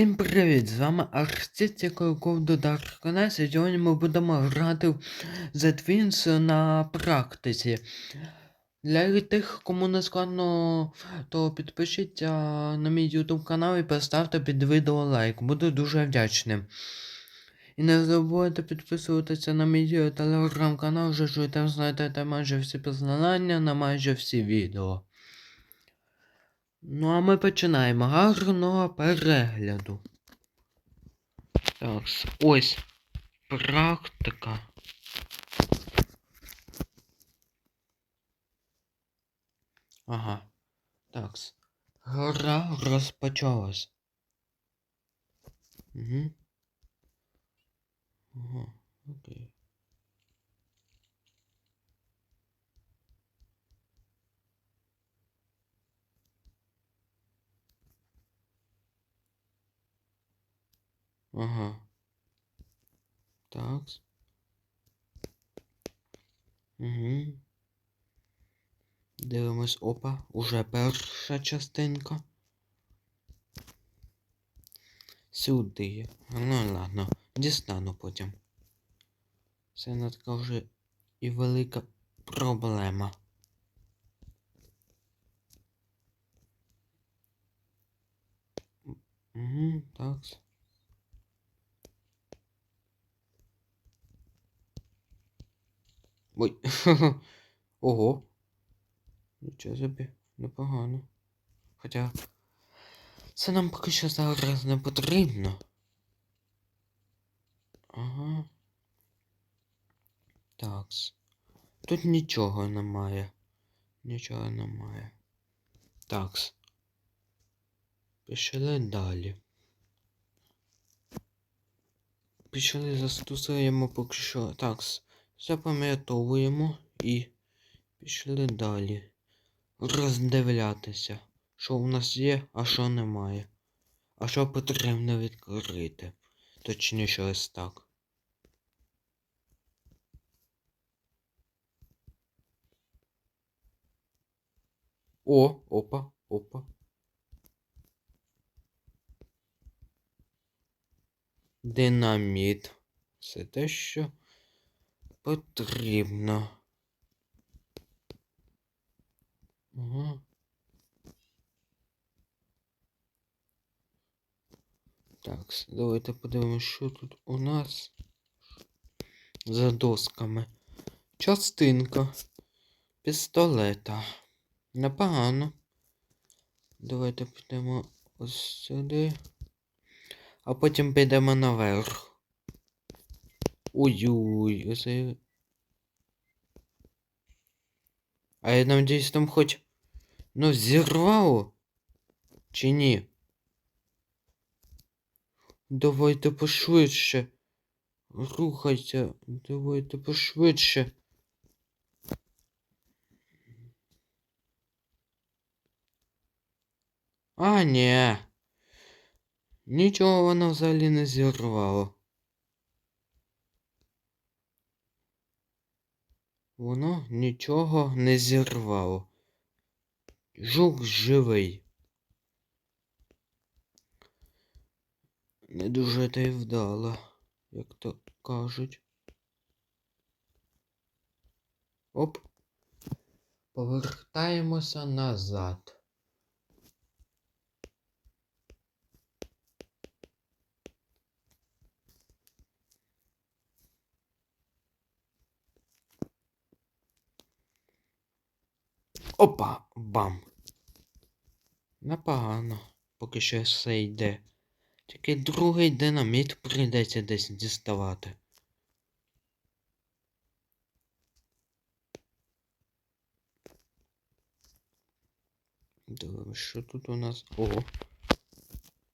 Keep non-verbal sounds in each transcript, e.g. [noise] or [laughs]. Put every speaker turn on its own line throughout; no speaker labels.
Всім привіт! З вами Арстіт, який до Dark і сьогодні ми будемо грати в The Twins на практиці. Для тих, кому не складно, то підпишіться на мій YouTube канал і поставте під відео лайк. Буду дуже вдячним. І не забудьте підписуватися на мій телеграм-канал, вже що там знайдете майже всі посилання на майже всі відео. Ну а ми починаємо. Гарного перегляду. Так, ось практика. Ага. Так. Гра розпочалась. Угу. Ага, окей. Ага. Так. Угу. Дивимось, опа, уже перша частинка. Сюди. Ну ладно, дістану потім. Це не така вже і велика проблема. Угу, так. Ой. [laughs] Ого. Нічого собі, непогано. Хоча це нам поки що зараз не потрібно. Ага. Такс. Тут нічого немає. Нічого немає. Такс. Пішли далі. Пішли застосуємо поки що. Такс. Запам'ятовуємо і пішли далі. Роздивлятися, що у нас є, а що немає. А що потрібно відкрити. Точніше ось так. О, опа, опа. Динаміт. Це те, що потрібно. Ага. Так, давайте подивимось, що тут у нас за досками. Частинка пістолета. Непогано. Давайте підемо ось сюди. А потім підемо наверх. Ой-ой, оце... А я надіюсь, там хоч... Ну, зірвало? Чи ні? Давайте пошвидше. Рухайся. Давайте пошвидше. А, ні. Нічого воно взагалі не зірвало. Воно нічого не зірвало. Жук живий. Не дуже та й вдала, як то кажуть. Оп. Повертаємося назад. Опа! Бам! Непогано, поки що все йде. Тільки другий динаміт прийдеться десь діставати. Дивимось, що тут у нас. О!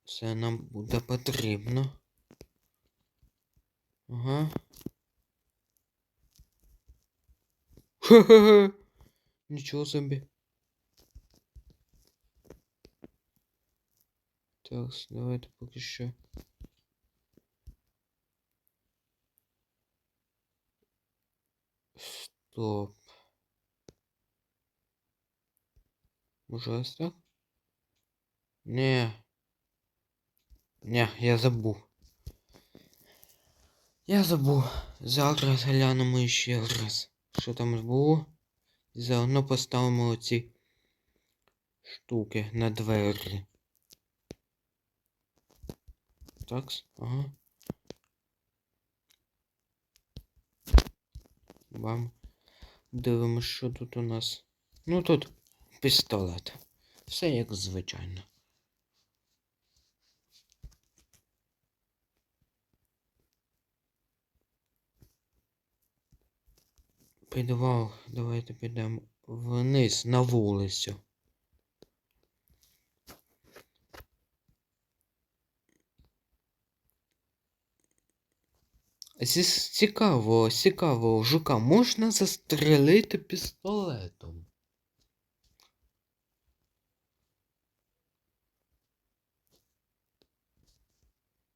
Це нам буде потрібно. Ага. Ха-ха-ха! Нічого собі. Так, давайте поки що. Стоп. Може ось так? Не. Ні, я забув. Я забув. Зараз глянемо ще раз. Що там було? І заодно поставимо оці штуки на двері. Так, ага. Бам. Дивимось, що тут у нас. Ну тут пістолет. Все як звичайно. Підвал, давайте підемо вниз на вулицю. Цікаво, цікаво, жука можна застрелити пістолетом.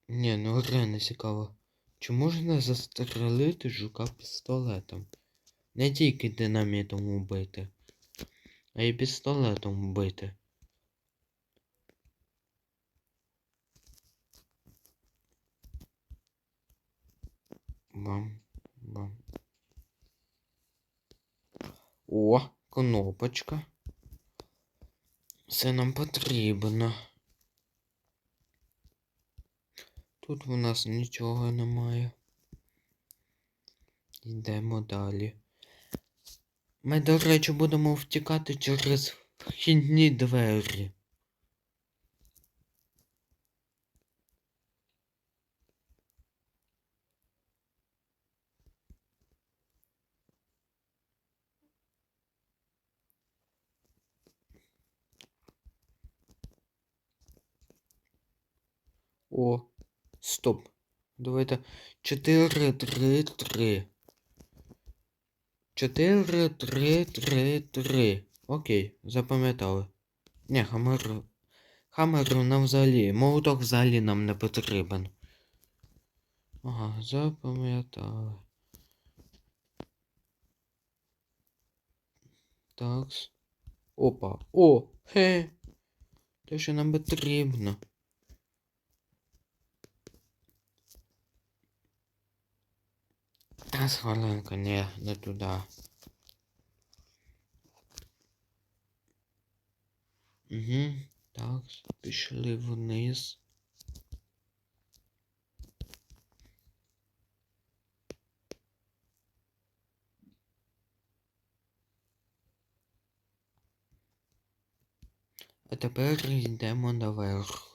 Ні, ну реально цікаво. Чи можна застрелити жука пістолетом? Не тільки динамітом убити, а й пістолетом вбити. Бам, бам. О, кнопочка. Це нам потрібно. Тут у нас нічого немає. Йдемо далі. Ми, до речі, будемо втікати через вхідні двері. О, стоп. Давайте 4, 3, 3. 4, 3, 3, 3. Окей, запам'ятали. Ні, хамер. Хамер нам взагалі. Молоток взагалі нам не потрібен. Ага, запам'ятали. Такс. Опа. О! Хе! Те, що нам потрібно. Та хвилинка, не, не туди. Угу, так, пішли вниз. А тепер йдемо наверх.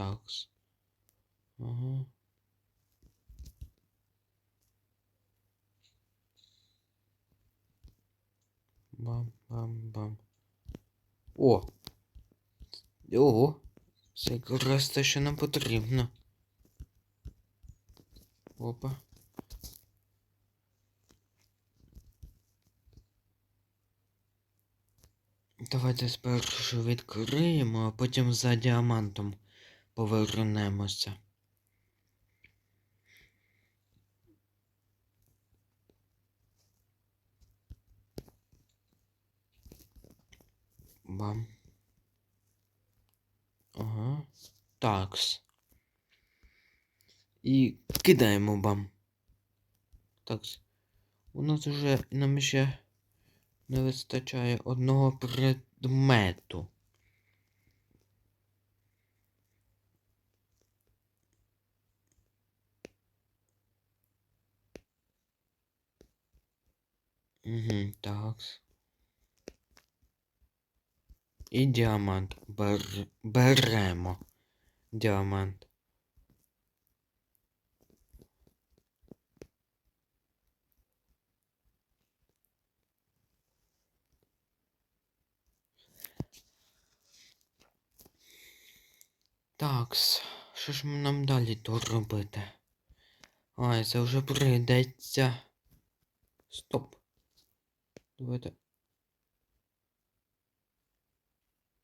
Такс. Ага. Бам-бам-бам. О! Ого! Це якраз те, що нам потрібно. Опа. Давайте спершу відкриємо, а потім за діамантом повернемося. Бам. Ага. Такс. І кидаємо бам. Такс. У нас вже нам ще не вистачає одного предмету. Угу, так. І діамант Бер... беремо. Діамант. Такс, що ж нам далі тут робити? Ай, це вже прийдеться. Стоп. Давайте.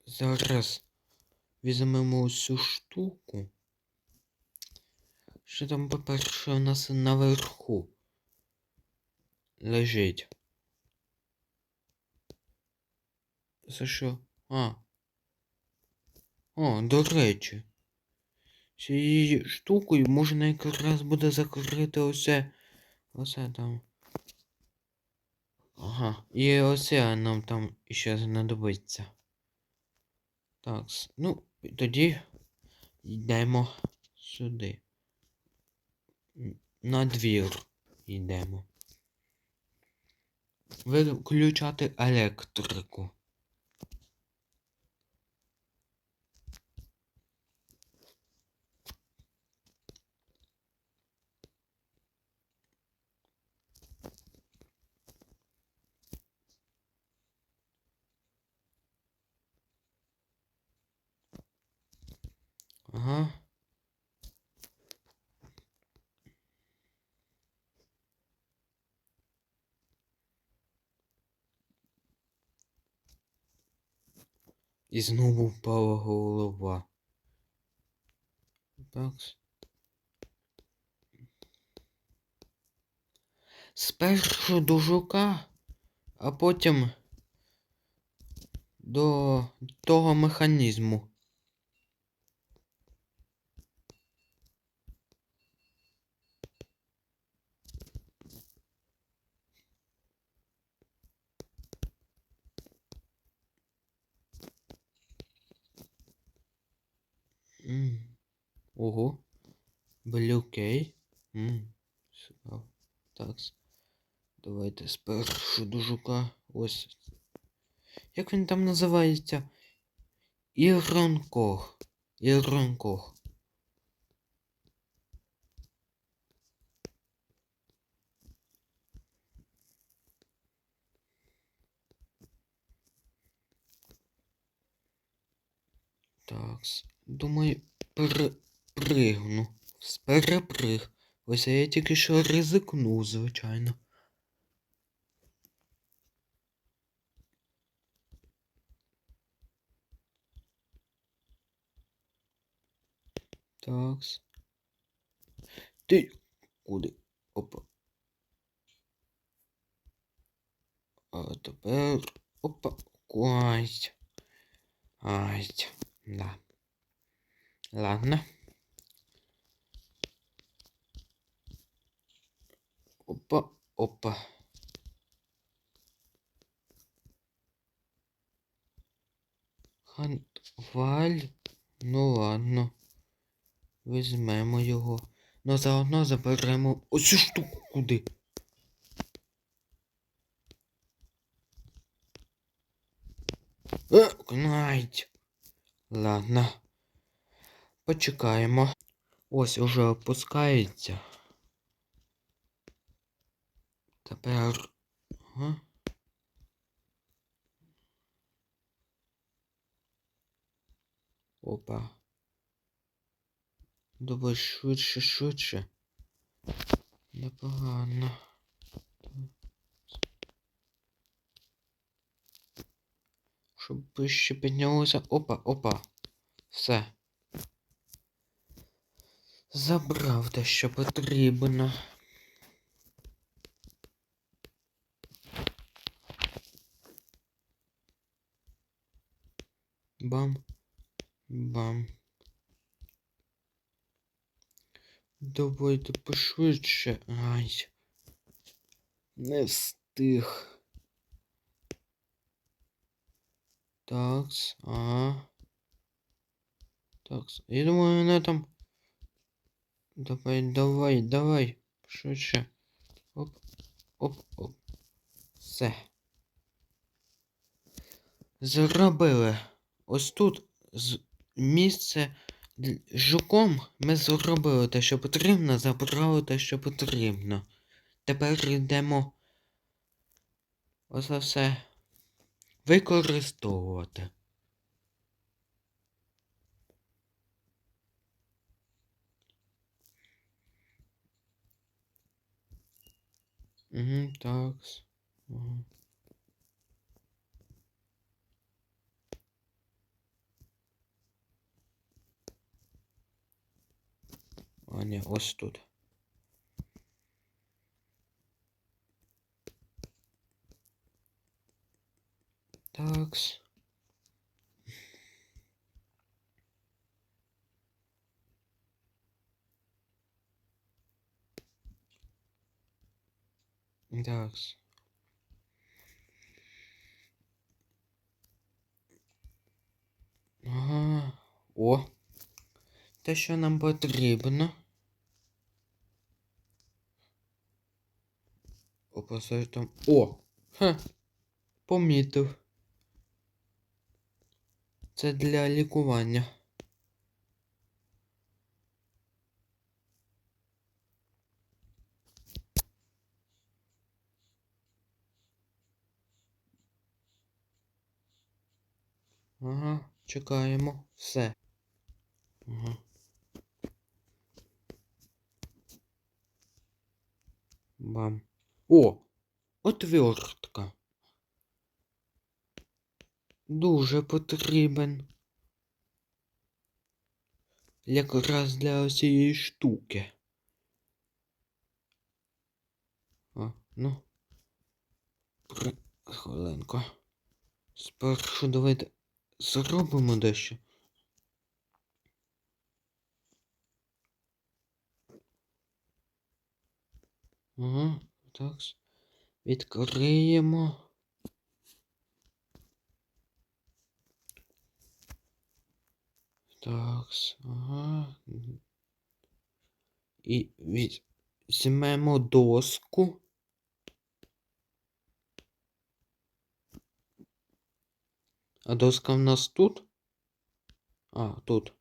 Зараз візьмемо цю штуку. Що там, по-перше, у нас наверху лежить. За що? А. О, до речі. Цією штукою можна якраз буде закрити оце. Оце там. Ага. І оце нам там ще знадобиться. Так, ну, тоді йдемо сюди. На двір йдемо. Виключати електрику. Ага. І знову впала голова. Так. Спершу до жука, а потім до того механізму. Ого. Блюкей. Так. Давайте спершу до жука. Ось. Як він там називається? Іронкох. Іронкох. Так. Думаю, перепригну. Переприг. Ось я тільки що ризикнув, звичайно. Такс. Ти куди? Опа. А тепер. Опа. Ай. Ай. Да. Ладно. Опа, опа. Ханваль. Ну ладно. Візьмемо його. Ну заодно заберемо ось цю штуку куди. Е, Гнать. Ладно. Почекаємо. Ось уже опускається. Тепер. Ага. Опа. Давай швидше, швидше. Непогано. Щоб вище піднялося. Опа, опа. Все. Забрав те, що потрібно. Бам. Бам. Давайте пошвидше. Ай. Не встиг. Такс, ага. Такс. Я думаю, вона там. Давай, давай, давай. Швидше. Оп, оп, оп. Все. Зробили. Ось тут з місце Жуком ми зробили те, що потрібно, забрали те, що потрібно. Тепер йдемо оце все використовувати. Угу, так. Угу. А ні, ось тут. Такс. Такс. Ага. О. Те, що нам потрібно. Опасаю там. О! Ха! Помітив. Це для лікування. Ага, чекаємо. Все. Ага. Бам. О! Отвертка. Дуже потрібен. Якраз для цієї штуки. А, ну. При... Хвилинку. Спершу давайте зробимо дещо. Ага, так. Відкриємо. Так, ага. І візьмемо доску. А доска в нас тут? А, тут.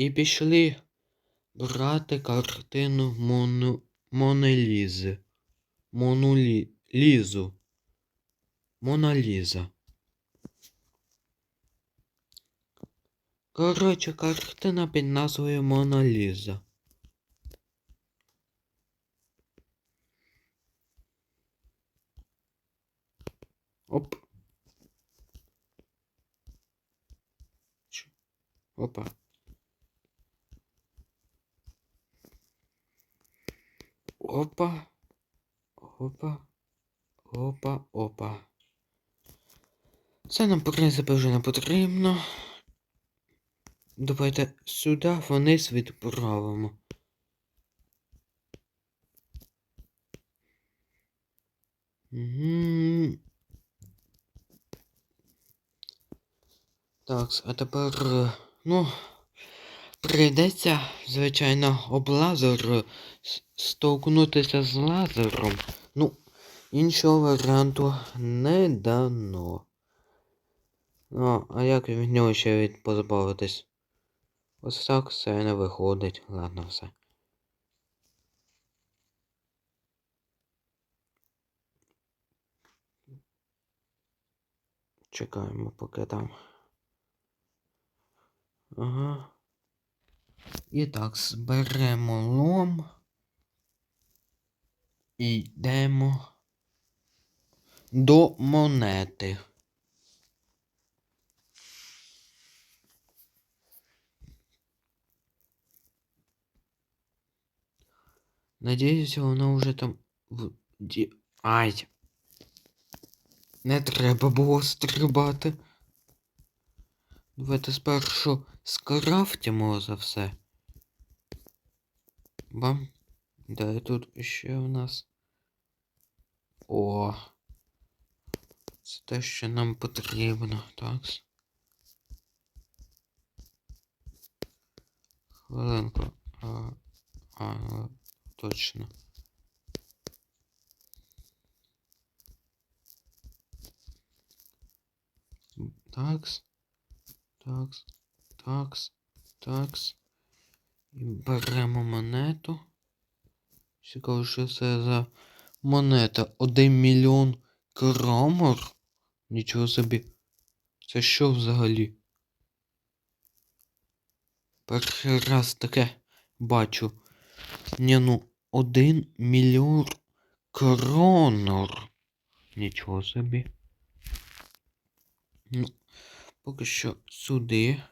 І пішли брати картину Мону... Монелізи. Монулі... Лізу. Моналіза. Коротше, картина під назвою Моналіза. Оп. Опа. Опа. Опа. Опа, опа. Це нам, в принципі, вже не потрібно. Давайте сюди вниз відправимо. Угу. Так, а тепер, е, ну, прийдеться, звичайно, об лазер е, стовкнутися з лазером. Ну, іншого варіанту не дано. Ну, а як від нього ще від позбавитись? Ось так все не виходить. Ладно, все. Чекаємо, поки там. Ага. І так, зберемо лом. І йдемо до монети. Надіюсь, вона вже там в... ді- Ай. Не треба було стрибати. Давайте спершу скрафтимо за все. Бам. Де тут ще в нас? О. Це те, що нам потрібно, так? Хвилинку. А, а, точно. Такс. Такс. Такс. Такс. І беремо монету. Цікаво, що це за монета. Один мільйон кромор? Нічого собі. Це що взагалі? Перший раз таке бачу. Ні, ну, один мільйон кронор. Нічого собі. Ну, поки що сюди.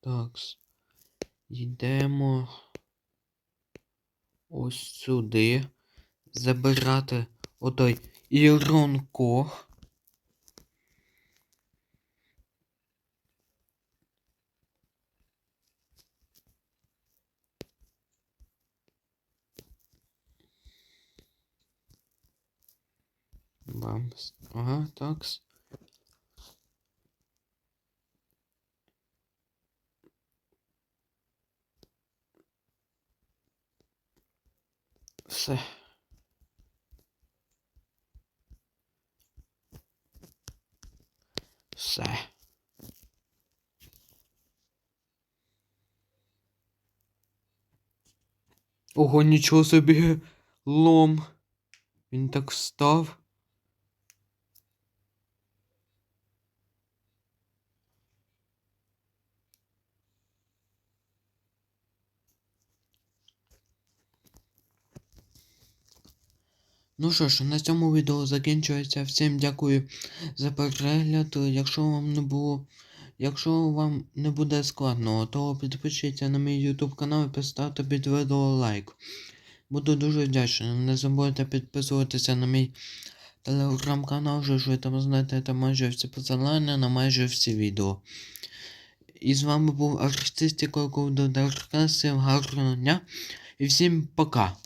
Так. Йдемо ось сюди. Забирати отой Ірон Вам. Ага, такс. Все. Все. Ого, нічого собі лом. Він так став. Ну що ж, на цьому відео закінчується. Всім дякую за перегляд. Якщо вам не було. Якщо вам не буде складно, то підпишіться на мій YouTube канал і поставте під відео лайк. Буду дуже вдячний. Не забудьте підписуватися на мій телеграм-канал, ж ви там знайдете майже всі посилання на майже всі відео. І з вами був артист, якого до Всім гарного дня і всім пока.